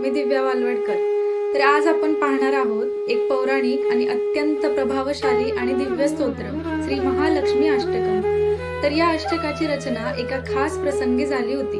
मी दिव्या वालवडकर. तर आज आपण पाहणार आहोत एक पौराणिक आणि अत्यंत प्रभावशाली आणि दिव्य स्तोत्र श्री महालक्ष्मी अष्टकम तर या अष्टकाची रचना एका खास प्रसंगी झाली होती.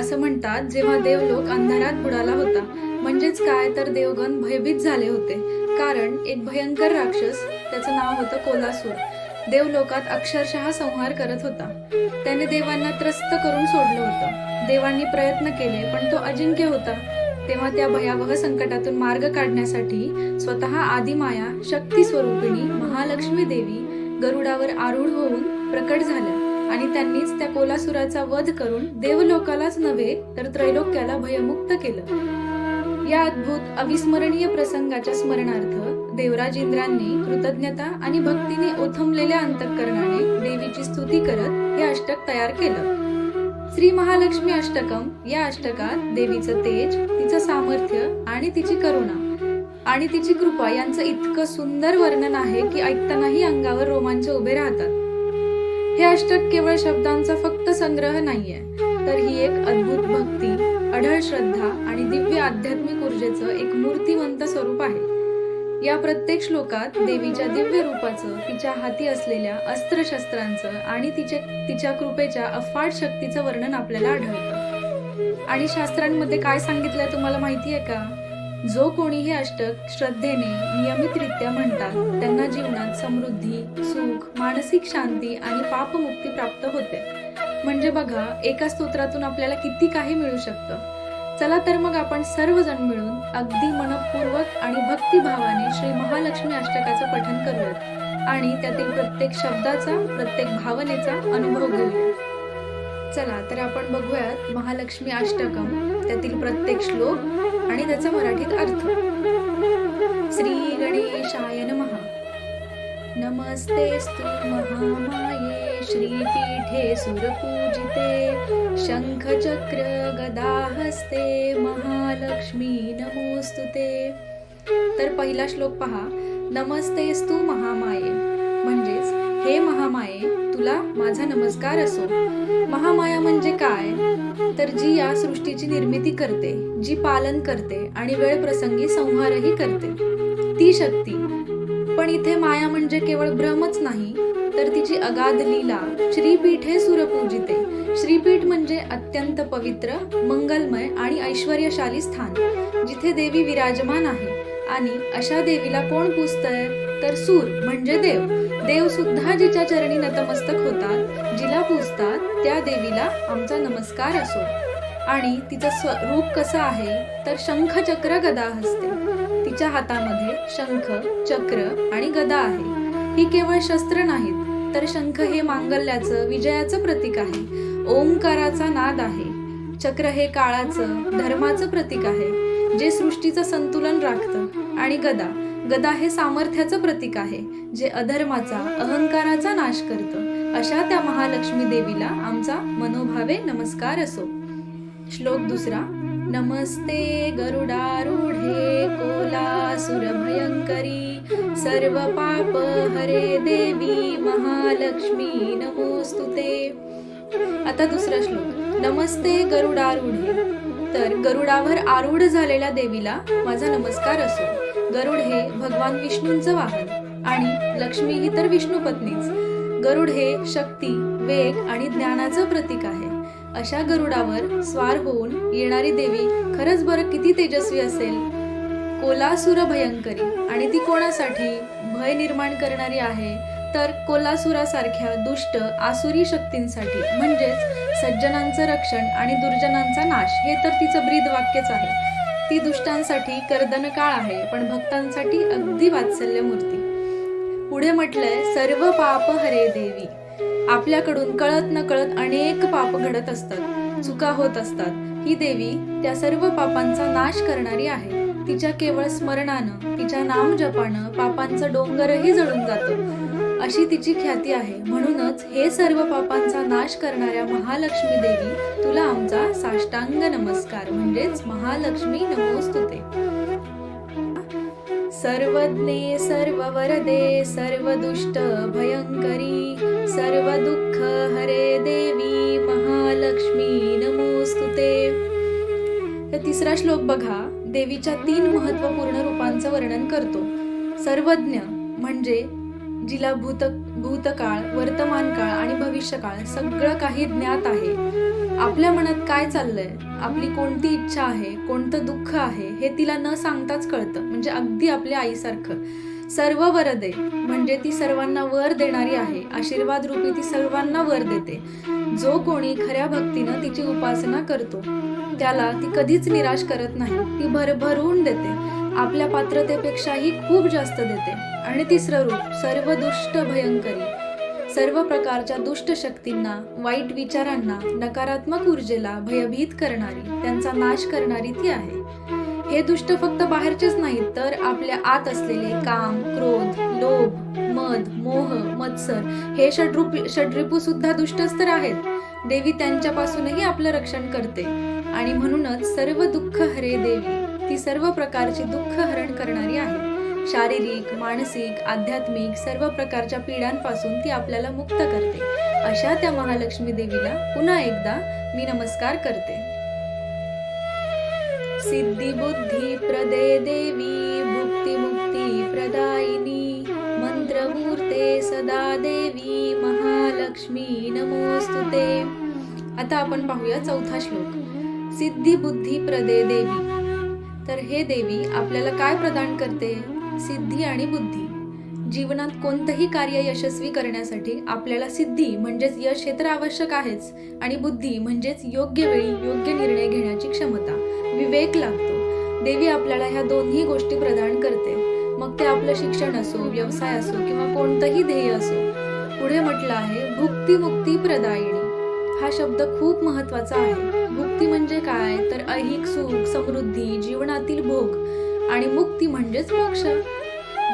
असं म्हणतात जेव्हा देवलोक अंधारात बुडाला होता म्हणजेच काय तर देवगण भयभीत झाले होते. कारण एक भयंकर राक्षस त्याचं नाव होतं कोलासूर. देवलोकात अक्षरशः संहार करत होता. त्याने देवांना त्रस्त करून सोडलं होतं. देवांनी प्रयत्न केले पण तो अजिंक्य होता. तेव्हा त्या भयावह संकटातून मार्ग काढण्यासाठी स्वतः आदिमाया शक्ती स्वरूपिणी महालक्ष्मी देवी गरुडावर आरूढ होऊन प्रकट झाल्या. आणि त्यांनीच त्या कोलासुराचा वध करून देवलोकालाच नव्हे तर त्रैलोक्याला भयमुक्त केलं. या अद्भुत अविस्मरणीय प्रसंगाच्या स्मरणार्थ देवराज इंद्रांनी कृतज्ञता आणि भक्तीने ओथंबलेल्या अंतःकरणाने देवीची स्तुती करत हे अष्टक तयार केलं. श्री महालक्ष्मी अष्टकम या अष्टकात देवीचं तेज तिचं सामर्थ्य आणि तिची करुणा. आणि तिची कृपा यांचं इतकं सुंदर वर्णन आहे की ऐकतानाही अंगावर रोमांच उभे राहतात. हे अष्टक केवळ शब्दांचा फक्त संग्रह नाहीये तर ही एक अद्भुत भक्ती अढळ श्रद्धा आणि दिव्य आध्यात्मिक ऊर्जेचं एक मूर्तिवंत स्वरूप आहे. या प्रत्येक श्लोकात देवीच्या दिव्य रूपाचं तिच्या हाती असलेल्या अस्त्रशस्त्रांचं आणि तिचे तिच्या कृपेच्या अफाट शक्तीचं वर्णन आपल्याला आढळतं. आणि शास्त्रांमध्ये काय सांगितलंय तुम्हाला माहिती आहे का? जो कोणी हे अष्टक श्रद्धेने नियमितरित्या म्हणतात त्यांना जीवनात समृद्धी सुख मानसिक शांती आणि पापमुक्ती प्राप्त होते. म्हणजे बघा एका स्तोत्रातून आपल्याला किती काही मिळू शकतं. चला तर मग आपण सर्वजण मिळून अगदी मनपूर्वक आणि भक्तिभावाने श्री महालक्ष्मी अष्टकाचं पठन करूयात. आणि त्यातील प्रत्येक शब्दाचा प्रत्येक भावनेचा अनुभव घेऊया चला तर आपण बघूयात महालक्ष्मी अष्टकम त्यातील प्रत्येक श्लोक आणि त्याचा मराठीत अर्थ. श्री गणेशाय नमः. नमस्तेस्तु महामाये श्रीपीठे सुरपूजिते शङ्खचक्र गदाहस्ते महालक्ष्मी नमोस्तुते। तर पहिला श्लोक पहा नमस्तेस्तु महामाये। म्हणजेच हे महामाये तुला माझा नमस्कार असो। महामाया म्हणजे काय? तर जी या सृष्टीची निर्मिती करते जी पालन करते आणि वेळ प्रसंगी संहारही करते ती शक्ती. पण इथे माया म्हणजे केवळ भ्रमच नाही तर तिची अगाध लीला श्रीपीठे सुरपूजिते. श्रीपीठ म्हणजे अत्यंत पवित्र मंगलमय आणि ऐश्वर्यशाली स्थान जिथे देवी विराजमान आहे. आणि अशा देवीला कोण पूजतंय? तर सूर म्हणजे देव. देव सुद्धा जिच्या चरणी नतमस्तक होतात जिला पूजतात त्या देवीला आमचा नमस्कार असो. आणि तिचं स्वरूप कसं आहे? तर शंख चक्र गदा असते तिच्या हातामध्ये शंख चक्र आणि गदा आहे. ही केवळ शस्त्र नाहीत तर शंख हे मांगल्याचं विजयाचं प्रतीक आहे. ओंकाराचा नाद आहे. चक्र हे काळाचं धर्माचं प्रतीक आहे. जे सृष्टीचं संतुलन राखतं आणि गदा गदा हे सामर्थ्याचं प्रतीक आहे. जे अधर्माचा अहंकाराचा नाश करतं. अशा त्या महालक्ष्मी देवीला आमचा मनोभावे नमस्कार असो. श्लोक दुसरा नमस्ते गरुडारूढे कोलासुर भयंकरी सर्व पाप हरे देवी महालक्ष्मी नमोस्तुते आता दुसरा श्लोक. नमस्ते गरुडारूढे. तर गरुडावर आरूढ झालेल्या देवीला माझा नमस्कार असो. गरुड हे भगवान विष्णूंचं वाहन आणि लक्ष्मी ही तर विष्णू पत्नीच गरुड हे शक्ती वेग आणि ज्ञानाचं प्रतीक आहे. अशा गरुडावर स्वार होऊन येणारी देवी खरंच बरं किती तेजस्वी असेल. कोलासुर भयंकरी आणि ती कोणासाठी भय निर्माण करणारी आहे तर कोलासुरासारख्या दुष्ट आसुरी शक्तींसाठी म्हणजेच सज्जनांचं रक्षण आणि दुर्जनांचा नाश हे तर तिचं ब्रीद वाक्यच आहे. ती दुष्टांसाठी कर्दन काळ आहे पण भक्तांसाठी अगदी वात्सल्य मूर्ती पुढे म्हटलंय सर्व पाप हरे देवी. आपल्याकडून कळत न कळत अनेक पाप घडत असतात चुका होत असतात. ही देवी त्या सर्व पापांचा नाश करणारी आहे. तिच्या केवळ स्मरणानं तिच्या नाम जपानं पापांचं डोंगरही जळून जातो. अशी तिची ख्याती आहे. म्हणूनच हे सर्व पापांचा नाश करणाऱ्या महालक्ष्मी देवी तुला आमचा साष्टांग नमस्कार म्हणजेच महालक्ष्मी नमोस्तुते. सर्वज्ञे सर्व वरदे सर्व दुष्ट भयंकरी सर्व दुःख हरे देवी महालक्ष्मी नमोस्तुते तिसरा श्लोक बघा. देवीच्या तीन महत्त्वपूर्ण रूपांचं वर्णन करतो. सर्वज्ञ म्हणजे जिला भूत भूतकाळ वर्तमान काळ आणि भविष्यकाळ सगळं काही ज्ञात आहे. आपल्या मनात काय चाललंय? आपली कोणती इच्छा आहे? कोणतं दुःख आहे? हे तिला न सांगताच कळतं. म्हणजे अगदी आपल्या आईसारखं. सर्व वरदे म्हणजे ती सर्वांना वर देणारी आहे. आशीर्वाद रूपी ती सर्वांना वर देते. जो कोणी खऱ्या भक्तीनं तिची उपासना करतो त्याला ती कधीच निराश करत नाही. ती भरभरून देते. आपल्या पात्रतेपेक्षाही खूप जास्त देते. आणि तिसरं रूप सर्व दुष्ट भयंकरी. सर्व प्रकारच्या दुष्ट शक्तींना वाईट विचारांना नकारात्मक ऊर्जेला भयभीत करणारी त्यांचा नाश करणारी ती आहे. हे दुष्ट फक्त बाहेरचेच नाहीत तर आपल्या आत असलेले काम क्रोध लोभ मद मोह मत्सर हे षड्रूप षड्रिपू सुद्धा दुष्टच तर आहेत. देवी त्यांच्यापासूनही आपलं रक्षण करते. आणि म्हणूनच सर्व दुःख हरे देवी ती सर्व प्रकारची दुःख हरण करणारी आहे. शारीरिक मानसिक आध्यात्मिक सर्व प्रकारच्या पिढ्यांपासून ती आपल्याला मुक्त करते. अशा त्या महालक्ष्मी देवीला पुन्हा एकदा मी नमस्कार करते. सिद्धी बुद्धी प्रदे देवी भुक्ती मुक्ती प्रदायिनी मंत्रमूर्ते सदा देवी महालक्ष्मी नमोस्तुते आता आपण पाहूया चौथा श्लोक. सिद्धी बुद्धी प्रदे देवी. तर हे देवी आपल्याला काय प्रदान करते? सिद्धी आणि बुद्धी. जीवनात कोणतंही कार्य यशस्वी करण्यासाठी आपल्याला सिद्धी म्हणजेच यश हे तर आवश्यक आहेच आणि बुद्धी म्हणजेच योग्य वेळी योग्य निर्णय घेण्याची क्षमता. विवेक लागतो. देवी आपल्याला ह्या दोन्ही गोष्टी प्रदान करते. मग ते आपलं शिक्षण असो व्यवसाय असो किंवा कोणतंही ध्येय असो. पुढे म्हटलं आहे भुक्ती मुक्ती प्रदायिनी. हा शब्द खूप महत्त्वाचा आहे. भुक्ती म्हणजे काय? तर ऐहिक सुख समृद्धी जीवनातील भोग आणि मुक्ती म्हणजेच मोक्ष.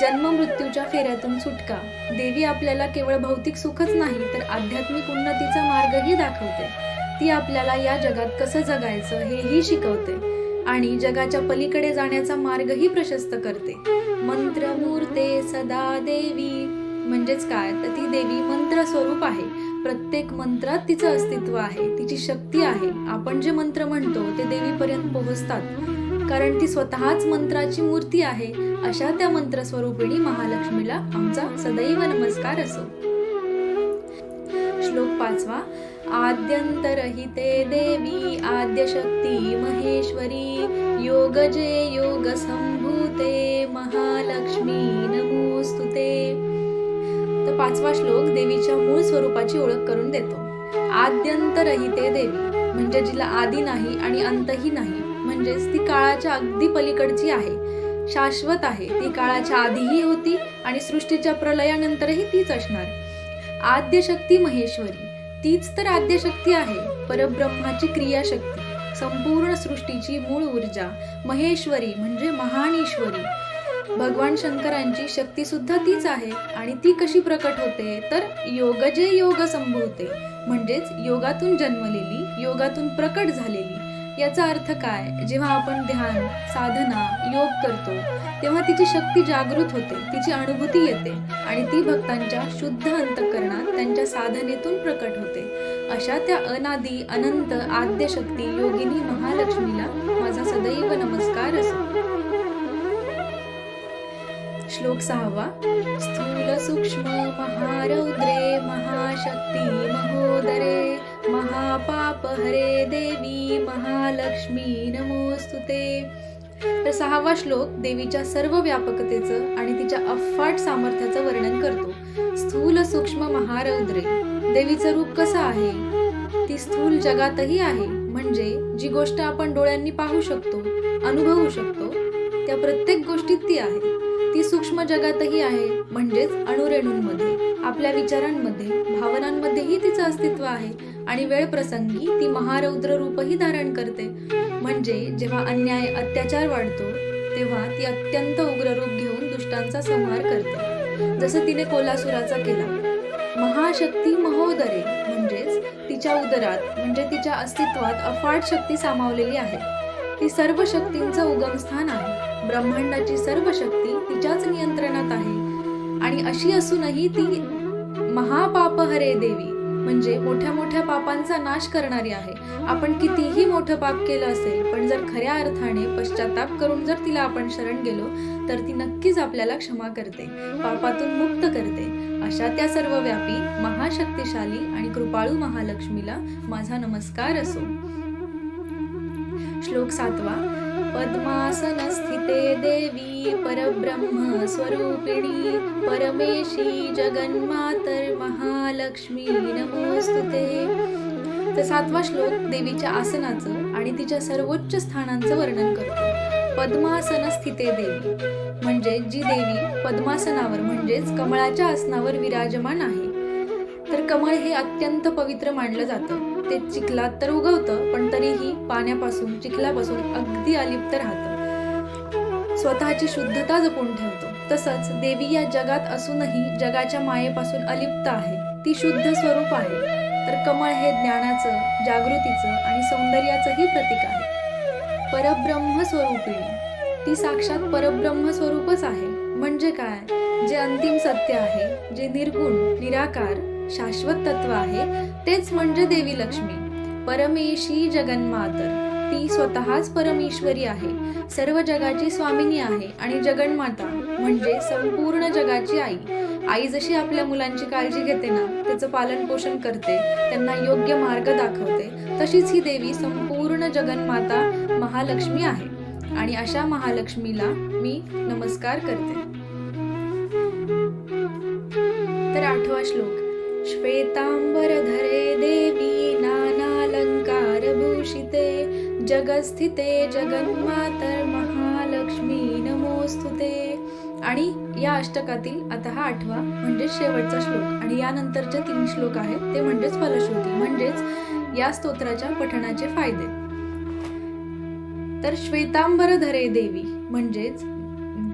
जन्म मृत्यूच्या फेऱ्यातून सुटका. देवी आपल्याला केवळ भौतिक सुखच नाही तर आध्यात्मिक उन्नतीचा मार्गही दाखवते. ती आपल्याला या जगात कसं जगायचं हेही शिकवते आणि जगाच्या पलीकडे जाण्याचा मार्गही प्रशस्त करते. मंत्र मूर्ते सदा देवी. म्हणजेच काय? तर ती देवी मंत्र स्वरूप आहे. प्रत्येक मंत्रात तिचं अस्तित्व आहे तिची शक्ती आहे. आपण जे मंत्र म्हणतो ते देवीपर्यंत पोहोचतात. कारण ती स्वतःच मंत्राची मूर्ती आहे. अशा त्या मंत्रस्वरूपिणी महालक्ष्मीला आमचा सदैव नमस्कार असो. श्लोक पाचवा आद्यंतरहिते देवी आद्यशक्ती महेश्वरी योगजे योग संभूते महालक्ष्मी नमोस्तुते तर पाचवा श्लोक देवीच्या मूळ स्वरूपाची ओळख करून देतो. आद्यंतरहिते देवी म्हणजे जिला आदी नाही आणि अंतही नाही म्हणजेच ती काळाच्या अगदी पलीकडची आहे. शाश्वत आहे. ती काळाच्या आधीही होती आणि सृष्टीच्या प्रलयानंतरही तीच असणार. आद्यशक्ती महेश्वरी. तीच तर आद्यशक्ती आहे परब्रह्माची क्रियाशक्ती. संपूर्ण सृष्टीची मूळ ऊर्जा महेश्वरी म्हणजे महान ईश्वरी. भगवान शंकरांची शक्ती सुद्धा तीच आहे आणि ती कशी प्रकट होते तर योगजे योग संभवते. म्हणजेच योगातून जन्मलेली योगातून प्रकट झालेली. याचा अर्थ काय? जेव्हा आपण ध्यान साधना योग करतो तेव्हा तिची शक्ती जागृत होते तिची अनुभूती येते आणि ती भक्तांच्या शुद्ध अंतकरणात त्यांच्या साधनेतून प्रकट होते. अशा त्या अनादी अनंत आद्य शक्ती योगिनी महालक्ष्मीला माझा सदैव नमस्कार असो. श्लोक सहावा. स्थूल सूक्ष्म महारौद्रे महाशक्ती महोदरे. महापाप हरे देवी महालक्ष्मी नमोस्तुते तर सहावा श्लोक देवीच्या सर्व व्यापकतेचं आणि तिच्या अफाट सामर्थ्याचं वर्णन करतो. स्थूल सूक्ष्म महारौद्रे देवीचं रूप कसं आहे? ती स्थूल जगातही आहे म्हणजे जी गोष्ट आपण डोळ्यांनी पाहू शकतो अनुभवू शकतो त्या प्रत्येक गोष्टीत ती आहे. ती सूक्ष्म जगातही आहे म्हणजेच अणुरेणूंमध्ये आपल्या विचारांमध्ये भावनांमध्येही तिचं अस्तित्व आहे. आणि वेळ प्रसंगी ती महारौद्र रूपही धारण करते. म्हणजे जेव्हा अन्याय अत्याचार वाढतो तेव्हा ती अत्यंत उग्र रूप घेऊन दुष्टांचा संहार करते. जसं तिने कोलासुराचा केला. महाशक्ती महोदरे म्हणजेच तिच्या उदरात म्हणजे तिच्या अस्तित्वात अफाट शक्ती सामावलेली आहे. ती सर्व शक्तींचं उगमस्थान आहे. ब्रह्मांडाची सर्व शक्ती तिच्याच नियंत्रणात आहे. आणि अशी असूनही ती महापापहरे देवी. म्हणजे मोठ्या मोठ्या पापांचा नाश करणारी आहे. आपण कितीही मोठं पाप केलं असेल पण जर खऱ्या अर्थाने पश्चाताप करून जर तिला आपण शरण गेलो तर ती नक्कीच आपल्याला क्षमा करते पापातून मुक्त करते. अशा त्या सर्व व्यापी महाशक्तिशाली आणि कृपाळू महालक्ष्मीला माझा नमस्कार असो. श्लोक सातवा. पद्मासनस्थिते देवी परब्रह्म स्वरूपिणी परमेशी जगन्मातर महालक्ष्मी नमोस्तुते तर सातवा श्लोक देवीच्या आसनाचं आणि तिच्या सर्वोच्च स्थानांचं वर्णन करतो. पद्मासन स्थिते देवी म्हणजे जी देवी पद्मासनावर म्हणजेच कमळाच्या आसनावर विराजमान आहे. तर कमळ हे अत्यंत पवित्र मानलं जातं. ते चिखलात तर उगवतं पण तरीही पाण्यापासून चिखलापासून अगदी अलिप्त राहतं. स्वतःची शुद्धता जपून ठेवतो. तसंच देवी या जगात असूनही जगाच्या मायेपासून अलिप्त आहे. ती शुद्ध स्वरूप आहे. तर कमळ हे ज्ञानाचं जागृतीचं आणि सौंदर्याचंही प्रतीक आहे. परब्रह्म स्वरूपिणी ती साक्षात परब्रह्म स्वरूपच आहे. म्हणजे काय? जे अंतिम सत्य आहे जे निर्गुण निराकार शाश्वत तत्व आहे तेच म्हणजे देवी लक्ष्मी. परमेशी जगन्मातर. ती स्वतःच परमेश्वरी आहे. सर्व जगाची स्वामिनी आहे आणि जगन्माता म्हणजे संपूर्ण जगाची आई. आई जशी आपल्या मुलांची काळजी घेते ना त्याचं पालन पोषण करते त्यांना योग्य मार्ग दाखवते तशीच ही देवी संपूर्ण जगन्माता महालक्ष्मी आहे. आणि अशा महालक्ष्मीला मी नमस्कार करते. तर आठवा श्लोक. श्वेताम्बरधरे देवी नानालङ्कारभूषिते जगस्थिते जगन्मातर महालक्ष्मी नमोस्तुते. आणि या अष्टकातील आता हा आठवा म्हणजे शेवटचा श्लोक आणि यानंतरचे तीन श्लोक आहेत ते म्हणजेच फलश्रुती म्हणजेच या स्तोत्राच्या पठणाचे फायदे. तर श्वेतांबर धरे देवी म्हणजेच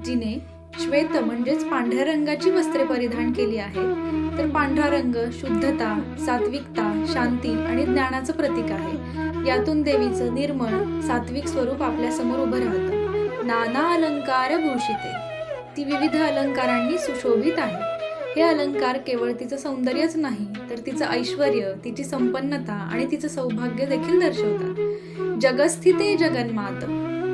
जिने श्वेत म्हणजेच पांढऱ्या रंगाची वस्त्रे परिधान केली आहेत. तर पांढरा रंग शुद्धता सात्विकता शांती आणि ज्ञानाचं प्रतीक आहे. यातून देवीचं निर्मळ सात्विक स्वरूप आपल्यासमोर उभं राहतं. नाना अलंकार भूषिते. ती विविध अलंकारांनी सुशोभित आहे. हे अलंकार केवळ तिचं सौंदर्यच नाही तर तिचं ऐश्वर तिची संपन्नता आणि तिचं सौभाग्य देखील दर्शवतात. जगस्थिते जगन्मात.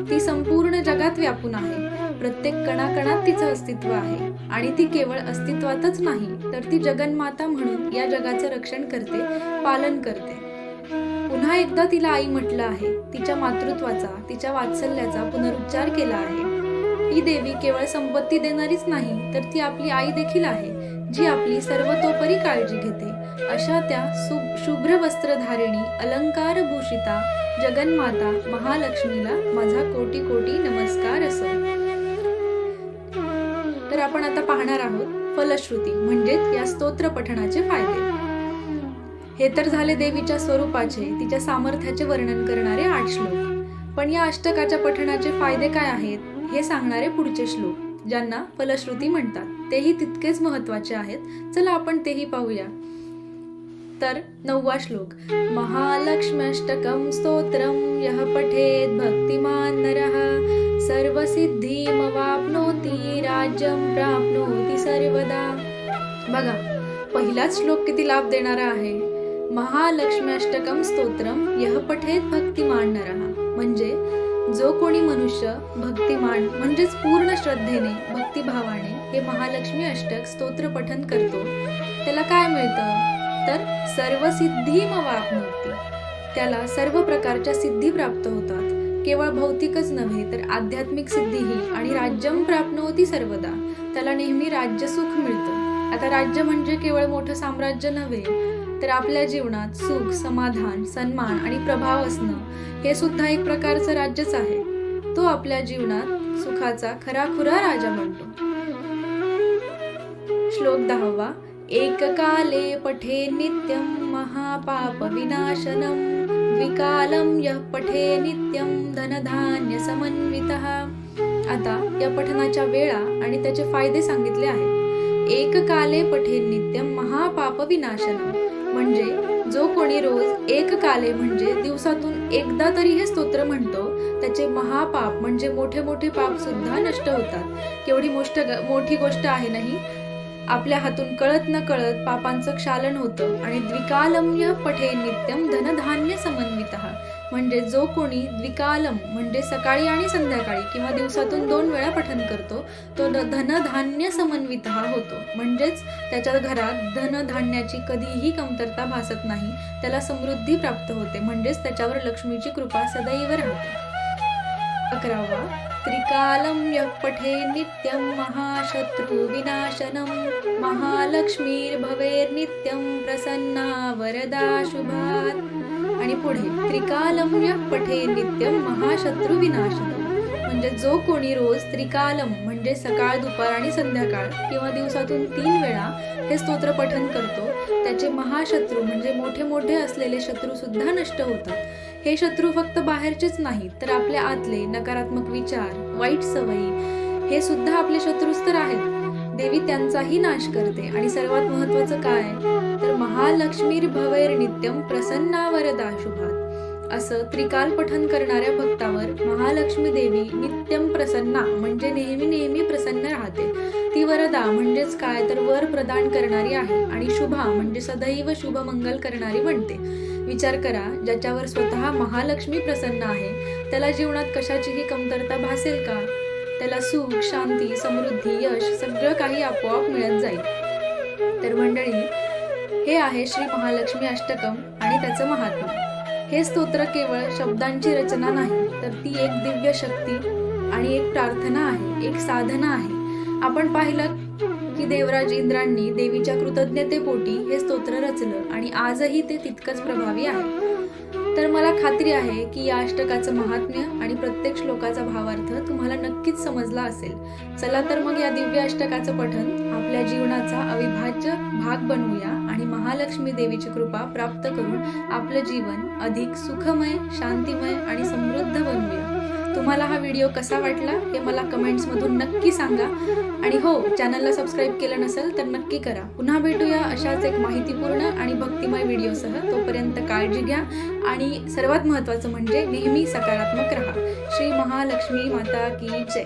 ती संपूर्ण जगात व्यापून आहे. प्रत्येक कणाकणात तिचं अस्तित्व आहे. आणि ती केवळ अस्तित्वातच नाही तर ती जगन्माता म्हणून या जगाचं रक्षण करते पालन करते. पुन्हा एकदा तिला आई म्हटलं आहे तिच्या मातृत्वाचा तिच्या वात्सल्याचा पुनरुच्चार केला आहे. ही देवी केवळ संपत्ती देणारीच नाही तर ती आपली आई देखील आहे जी आपली सर्वतोपरी काळजी घेते. अशा त्या सु- शुभ्र वस्त्रधारिणी अलंकार भूषिता जगन्माता महालक्ष्मीला माझा कोटी कोटी नमस्कार असो. तर आपण आता पाहणार आहोत फलश्रुती म्हणजेच या स्तोत्र पठणाचे फायदे. हे तर झाले देवीच्या स्वरूपाचे तिच्या सामर्थ्याचे वर्णन करणारे आठ श्लोक. पण या अष्टकाच्या पठणाचे फायदे काय आहेत हे सांगणारे पुढचे श्लोक ज्यांना फलश्रुती म्हणतात. तेही तितकेच महत्त्वाचे आहेत. चला आपण तेही पाहूया. तर नववा श्लोक. महालक्ष्म्यष्टकं स्तोत्रं यः पठेत भक्तिमान नरः। सर्वसिद्धीमवाप्नोति राज्यं प्राप्नोति सर्वदा। बघा पहिलाच श्लोक किती लाभ देणारा आहे? महालक्ष्म्यष्टकम स्तोत्रम यह पठेत भक्तिमान नरः. म्हणजे जो कोणी मनुष्य भक्तिमान म्हणजेच पूर्ण श्रद्धेने भक्तिभावाने हे महालक्ष्मी अष्टक स्तोत्र पठन करतो त्याला काय मिळतं? तर सर्व सिद्धी त्याला सर्व प्रकारच्या सिद्धी प्राप्त होतात. केवळ भौतिकच नव्हे तर आध्यात्मिक सिद्धीही आणि राज्यम प्राप्नोती सर्वदा. त्याला नेहमी राज्यसुख मिळतं. आता राज्य म्हणजे केवळ मोठं साम्राज्य नव्हे तर आपल्या जीवनात सुख समाधान सन्मान आणि प्रभाव असणं हे सुद्धा एक प्रकारचं राज्यच आहे. तो आपल्या जीवनात सुखाचा खराखुरा राजा म्हणतो श्लोक दहावा एककाले पठे नित्यं महापापविनाशनं द्विकालं यः पठे नित्यं धनधान्य समन्वितः आता या पठनाच्या वेळा आणि त्याचे फायदे सांगितले आहेत. एककाले पठे नित्यं महापापविनाशनं म्हणजे जो कोणी रोज एक काले म्हणजे दिवसातून एकदा तरी हे स्तोत्र म्हणतो त्याचे महापाप म्हणजे मोठे मोठे पाप सुद्धा नष्ट होतात. केवढी मोष्ट मोठी गोष्ट आहे नाही? आपल्या हातून कळत न कळत पापांचं क्षालन होतं आणि द्विकालम्य पठे नित्यम धनधान्य समन्वित. म्हणजे जो कोणी द्विकालम म्हणजे सकाळी आणि संध्याकाळी किंवा दिवसातून दोन वेळा पठन करतो तो धनधान्य समन्वित होतो. म्हणजेच त्याच्या घरात धनधान्याची कधीही कमतरता भासत नाही त्याला समृद्धी प्राप्त होते. म्हणजेच त्याच्यावर लक्ष्मीची कृपा सदैव राहते. अकरावा त्रिकालं यः पठे नित्यं महाशत्रू विनाशनं महालक्ष्मीर्भवेर्नित्यं प्रसन्ना वरदा शुभात्। आणि पुढे त्रिकालं यः पठे नित्यं महाशत्रुविनाशनं म्हणजे जो कोणी रोज त्रिकालम म्हणजे सकाळ दुपार आणि संध्याकाळ किंवा दिवसातून तीन वेळा हे स्तोत्र पठन करतो त्याचे महाशत्रू म्हणजे मोठे मोठे असलेले शत्रू सुद्धा नष्ट होतात. हे शत्रू फक्त बाहेरचेच नाहीत तर आपल्या आतले नकारात्मक विचार वाईट सवयी हे सुद्धा आपले शत्रूच तर आहेत. देवी त्यांचाही नाश करते. आणि सर्वात महत्वाचं काय? तर महालक्ष्मीर भवैर नित्यम प्रसन्ना वरदा शुभात. असं त्रिकाल पठन करणाऱ्या भक्तावर महालक्ष्मी देवी नित्यम प्रसन्ना म्हणजे नेहमी नेहमी प्रसन्न राहते. ती वरदा म्हणजेच काय? तर वर प्रदान करणारी आहे. आणि शुभा म्हणजे सदैव शुभ मंगल करणारी बनते. विचार करा ज्याच्यावर स्वतः महालक्ष्मी प्रसन्न आहे त्याला जीवनात कशाचीही कमतरता भासेल का? त्याला सुख शांती समृद्धी यश सगळं काही आपोआप मिळत जाईल. तर मंडळी हे आहे श्री महालक्ष्मी अष्टकम आणि त्याचं महात्म्य हे स्तोत्र केवळ शब्दांची रचना नाही तर ती एक दिव्य शक्ती आणि एक प्रार्थना आहे एक साधना आहे. आपण पाहिलं देवराज इंद्रांनी देवीच्या कृतज्ञतेपोटी हे स्तोत्र रचलं आणि आजही ते तितकंच प्रभावी आहे. तर मला खात्री आहे की या अष्टकाचं महात्म्य आणि प्रत्येक श्लोकाचा भावार्थ तुम्हाला नक्कीच समजला असेल. चला तर मग या दिव्य अष्टकाचं पठन आपल्या जीवनाचा अविभाज्य भाग बनवूया आणि महालक्ष्मी देवीची कृपा प्राप्त करून आपलं जीवन अधिक सुखमय शांतिमय आणि समृद्ध बनवूया. तुम्हाला हा व्हिडिओ कसा वाटला हे मला कमेंट्समधून नक्की सांगा. आणि हो चॅनलला सबस्क्राईब केलं नसेल तर नक्की करा. पुन्हा भेटूया अशाच एक माहितीपूर्ण आणि भक्तिमय व्हिडिओसह तोपर्यंत काळजी घ्या आणि सर्वात महत्त्वाचं म्हणजे नेहमी सकारात्मक राहा. श्री महालक्ष्मी माता की जय.